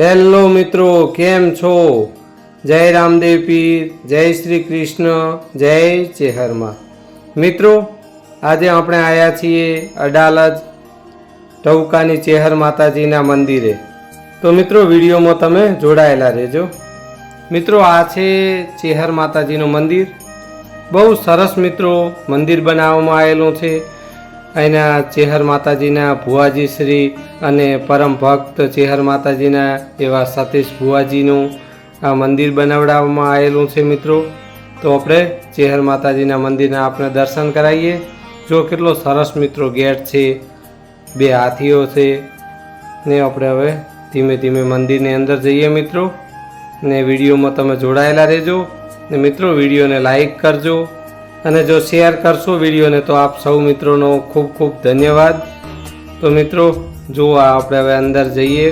Hello મિત્રો, કેમ છો? જય રામદેવ પીર, જય શ્રી કૃષ્ણ, જય ચેહરમાં. મિત્રો, આજે આપણે આવ્યા છીએ અડાલજ ટવકાની ચેહર માતાજીના મંદિરે. તો મિત્રો, વિડીયોમાં તમે જોડાયેલા રહેજો. મિત્રો, આ છે ચેહર માતાજીનું મંદિર. બહુ સરસ મિત્રો, મંદિર બનાવવામાં આવેલું છે. અહીંના ચેહર માતાજીના ભુવાજી શ્રી અને પરમ ભક્ત ચેહર માતાજીના એવા સતીશ ભુવાજીનું આ મંદિર બનાવડાવવામાં આવેલું છે મિત્રો. તો આપણે ચેહર માતાજીના મંદિરના આપણે દર્શન કરાવીએ. જો કેટલો સરસ મિત્રો ગેટ છે, બે હાથીઓ છે, ને આપણે હવે ધીમે ધીમે મંદિરની અંદર જઈએ મિત્રો. ને વિડીયોમાં તમે જોડાયેલા રહેજો. ને મિત્રો વિડીયોને લાઈક કરજો. અને જો શેર કરશો વિડીયોને તો આપ સૌ મિત્રોનો ખૂબ ખૂબ ધન્યવાદ. તો મિત્રો જો આપણે હવે અંદર જઈએ.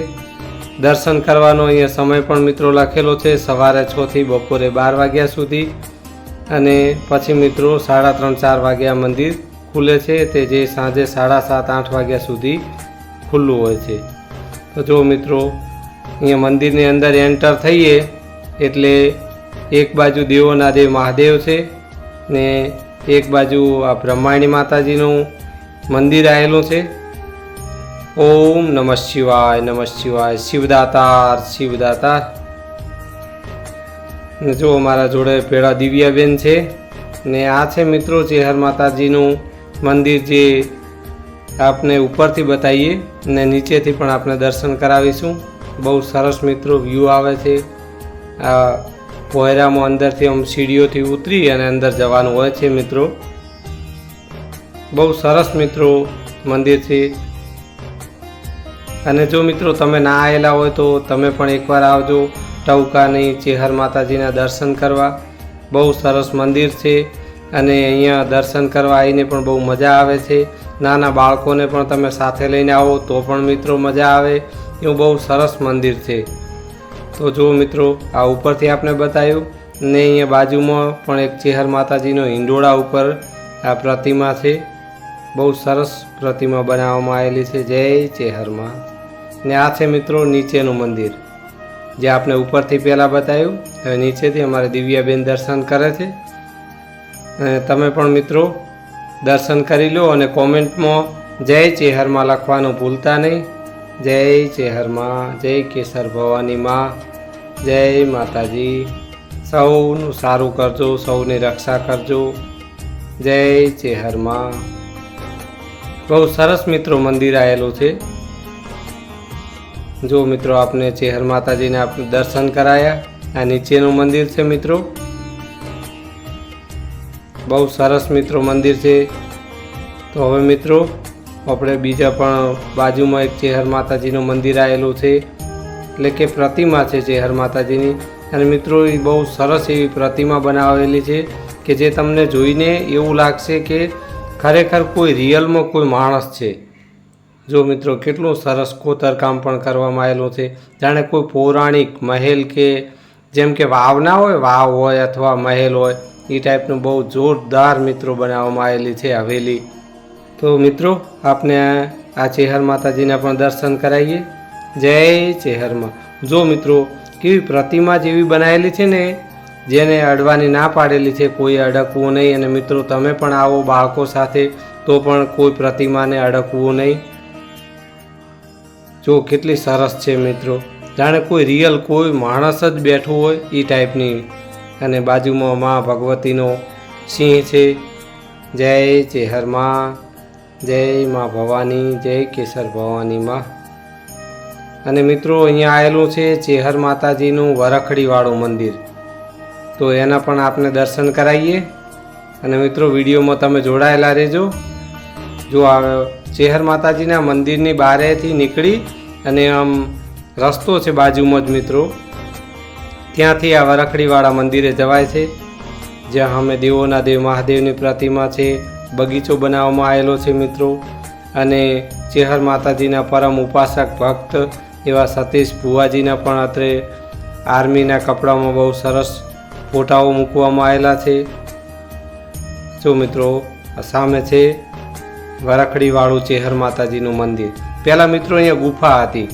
દર્શન કરવાનો અહીંયા સમય પણ મિત્રો લખેલો છે સવારે છથી બપોરે બાર વાગ્યા સુધી. અને પછી મિત્રો સાડા ત્રણ ચાર વાગ્યા મંદિર ખુલે છે તે જે સાંજે સાડા સાત આઠ વાગ્યા સુધી ખુલ્લું હોય છે. તો જો મિત્રો, અહીંયા મંદિરની અંદર એન્ટર થઈએ એટલે એક બાજુ દેવોના દેવ મહાદેવ છે ને એક બાજુ આ બ્રહ્માણી માતાજીનું મંદિર આવેલું છે. ઓમ નમઃ શિવાય નમઃ શિવાય, શિવદાતાર શિવદાતાર. જો મારા જોડે પેડા દિવ્યાબેન છે ને આ છે મિત્રો ચેહર માતાજીનું મંદિર જે આપને ઉપરથી બતાવીએ ને નીચેથી પણ આપણે દર્શન કરાવીશું. બહુ સરસ મિત્રો વ્યૂ આવે છે. આ પોયરામાં અંદરથી આમ સીડીઓથી ઉતરી અને અંદર જવાનું હોય છે મિત્રો. બહુ સરસ મિત્રો મંદિર છે અને જો મિત્રો તમે ના આવેલા હોય તો તમે પણ એકવાર આવજો ટવકાની ચેહર માતાજીના દર્શન કરવા. બહુ સરસ મંદિર છે અને અહીંયા દર્શન કરવા આવીને પણ બહુ મજા આવે છે. નાના બાળકોને પણ તમે સાથે લઈને આવો તો પણ મિત્રો મજા આવે. એવું બહુ સરસ મંદિર છે. તો જો મિત્રો, આ ઉપરથી આપણે બતાવ્યું ને અહીંયા બાજુમાં પણ એક ચેહર માતાજીનો હિંડોળા ઉપર આ પ્રતિમા છે. બહુ સરસ પ્રતિમા બનાવવામાં આવેલી છે. જય ચેહરમાં ને આ છે મિત્રો નીચેનું મંદિર. જે આપણે ઉપરથી પહેલાં બતાવ્યું હવે નીચેથી અમારે દિવ્યાબેન દર્શન કરે છે. તમે પણ મિત્રો દર્શન કરી લો અને કોમેન્ટમાં જય ચેહરમાં લખવાનું ભૂલતા નહીં. જય ચેહરમાં જય કેસર ભવાની માં, જય માતાજી. સૌનું સારું કરજો, સૌની રક્ષા કરજો. જય ચેહરમાં બહુ સરસ મિત્રો મંદિર આવેલું છે. જો મિત્રો આપને ચેહર માતાજીને આપણે દર્શન કરાયા, આ નીચેનું મંદિર છે મિત્રો. બહુ સરસ મિત્રો મંદિર છે. તો હવે મિત્રો આપણે બીજા પણ બાજુમાં એક ચેહર માતાજીનું મંદિર આવેલું છે, એટલે કે પ્રતિમા છે ચેહર માતાજીની. અને મિત્રો, એ બહુ સરસ એવી પ્રતિમા બનાવેલી છે કે જે તમને જોઈને એવું લાગશે કે ખરેખર કોઈ રિયલમાં કોઈ માણસ છે. જો મિત્રો, કેટલું સરસ કોતરકામ પણ કરવામાં આવેલું છે. જાણે કોઈ પૌરાણિક મહેલ કે જેમ કે વાવ ના હોય, વાવ હોય અથવા મહેલ હોય, એ ટાઈપનું બહુ જોરદાર મિત્રો બનાવવામાં આવેલી છે હવેલી. તો મિત્રો, આપને આ ચેહર માતાજીના પણ દર્શન કરાવીએ. જય ચેહરમાં. જો મિત્રો, કેવી પ્રતિમા જેવી બનાવેલી છે ને, જેને અડવાની ના પાડેલી છે, કોઈ અડકવું નહીં. અને મિત્રો, તમે પણ આવો બાળકો સાથે, તો પણ કોઈ પ્રતિમાને અડકવું નહીં. જો કેટલી સરસ છે મિત્રો. જાણે કોઈ રિયલ કોઈ માણસ જ બેઠું હોય એ ટાઈપની. અને બાજુમાં મા ભગવતીનો સિંહ છે. જય ચેહરમાં. જય મા ભવાની, જય કેસર ભવાની માં. અને મિત્રો અહીંયા આવેલું છે ચેહર માતાજીનું વરખડીવાળું મંદિર. તો એના પણ આપને દર્શન કરાવીએ. અને મિત્રો વિડીયોમાં તમે જોડાયેલા રહેજો. જો ચેહર માતાજીના મંદિરની બારેથી નીકળી અને આમ રસ્તો છે બાજુમાં જ મિત્રો, ત્યાંથી આ વરખડીવાળા મંદિરે જવાય છે. જ્યાં અમે દેવોના દેવ મહાદેવની પ્રતિમા છે. બગીચો બનાવવામાં આવેલો છે મિત્રો. અને ચેહર માતાજીના પરમ ઉપાસક ભક્ત એવા સતીશ ભુવાજીના પણ અત્રે આર્મીના કપડામાં બહુ સરસ ફોટાઓ મૂકવામાં આવેલા છે. જો મિત્રો સામે છે વરખડીવાળું ચેહર માતાજીનું મંદિર. પહેલાં મિત્રો અહીંયા ગુફા હતી.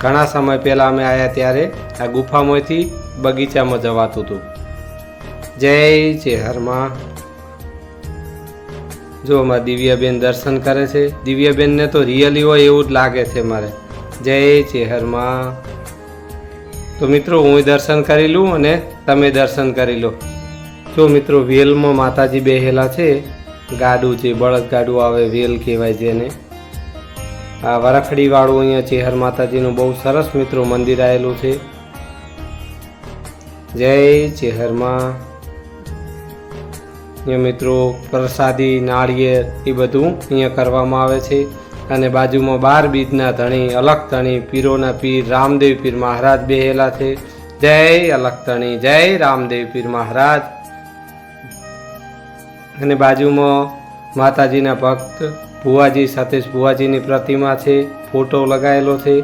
ઘણા સમય પહેલાં અમે આવ્યા ત્યારે આ ગુફામાંથી બગીચામાં જવાતું હતું. જય ચેહરમાં જો માં દિવ્યાબેન દર્શન કરે છે. દિવ્યાબેનને તો રિયલી હોય એવું જ લાગે છે મારે. જય ચેહરમાં. તો મિત્રો, હું દર્શન કરી લઉં અને તમે દર્શન કરી લો. જો મિત્રો, વેલમાં માતાજી બેહેલા છે, ગાડું છે બળદ ગાડું આવે, વેલ કહેવાય જેને. આ વરખડીવાળું અહીંયા ચેહર માતાજીનું બહુ સરસ મિત્રો મંદિર આવેલું છે. જય ચેહરમાં. અહીંયા મિત્રો પ્રસાદી, નાળિયેર એ બધું અહીંયા કરવામાં આવે છે. અને બાજુમાં બાર બીજના ધણી, અલગ ધણી, પીરોના પીર, રામદેવ પીર મહારાજ બેહેલા છે. જય અલગ ધણી, જય રામદેવ પીર મહારાજ. અને બાજુમાં માતાજીના ભક્ત, ભુવાજી સતીશ ભુવાજીની પ્રતિમા છે, ફોટો લગાવેલો છે.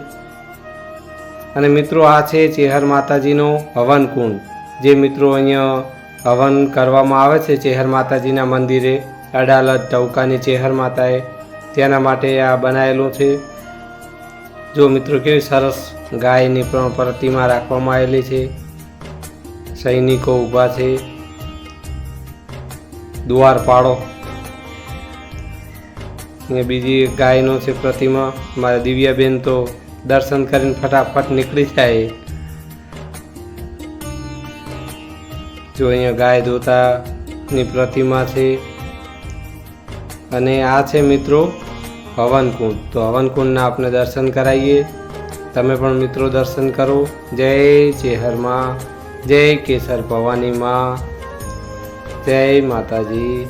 અને મિત્રો આ છે ચેહર માતાજીનો હવન કુંડ જે મિત્રો અહીંયા હવન કરવામાં આવે છે ચેહર માતાજીના મંદિરે. અડાલત ટવકાની ચેહર માતાએ તેના માટે આ બનાવેલું છે. જો મિત્રો કેવી સરસ ગાયની પણ પ્રતિમા રાખવામાં આવેલી છે. સૈનિકો ઊભા છે. દ્વારપાળો ને બીજી ગાયનો છે પ્રતિમા. મારા દિવ્યાબેન તો દર્શન કરીને ફટાફટ નીકળી જાય. જો અહીંયા ગાય દોતાની પ્રતિમા છે. અને આ છે મિત્રો હવનકુંડ. તો હવનકુંડના આપણે દર્શન કરાવીએ. તમે પણ મિત્રો દર્શન કરો. જય ચેહરમાં જય કેસર ભવાની માં. જય માતાજી.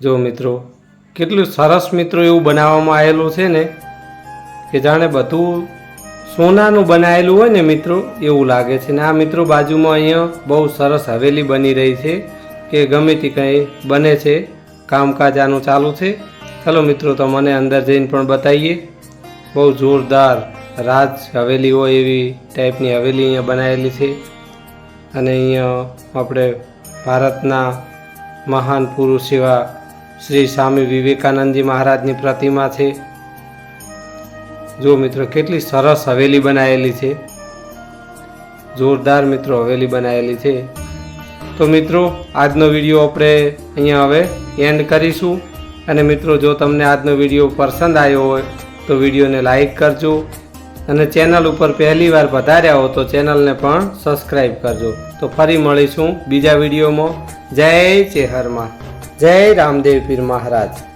જો મિત્રો, કેટલું સરસ મિત્રો એવું બનાવવામાં આવેલું છે ને, કે જાણે બધું સોનાનું બનાવેલું હોય ને મિત્રો, એવું લાગે છે. ને આ મિત્રો બાજુમાં અહીંયા બહુ સરસ હવેલી બની રહી છે કે ગમે તે કંઈ બને છે. કામકાજ આનું ચાલુ છે. ચલો મિત્રો, તો મને અંદર જઈને પણ બતાવીએ. બહુ જોરદાર રાજ હવેલી હોય એવી ટાઈપની હવેલી અહીંયા બનાવેલી છે. અને અહીંયા આપણે ભારતના મહાન પુરુષ એવા શ્રી સ્વામી વિવેકાનંદજી મહારાજની પ્રતિમા છે. જો મિત્રો, કેટલી સરસ હવેલી બનાવેલી છે. જોરદાર મિત્રો હવેલી બનાવેલી છે. તો મિત્રો, આજનો વીડિયો આપણે અહીંયા હવે એન્ડ કરીશું. અને મિત્રો, જો તમને આજનો વીડિયો પસંદ આવ્યો હોય, તો વિડીયોને લાઈક કરજો. અને ચેનલ ઉપર પહેલી વાર પધાર્યા હો, તો ચેનલને પણ સબસ્ક્રાઈબ કરજો. તો ફરી મળીશું બીજા વિડીયોમાં. જય ચેહરમાં જય રામદેવ પીર મહારાજ.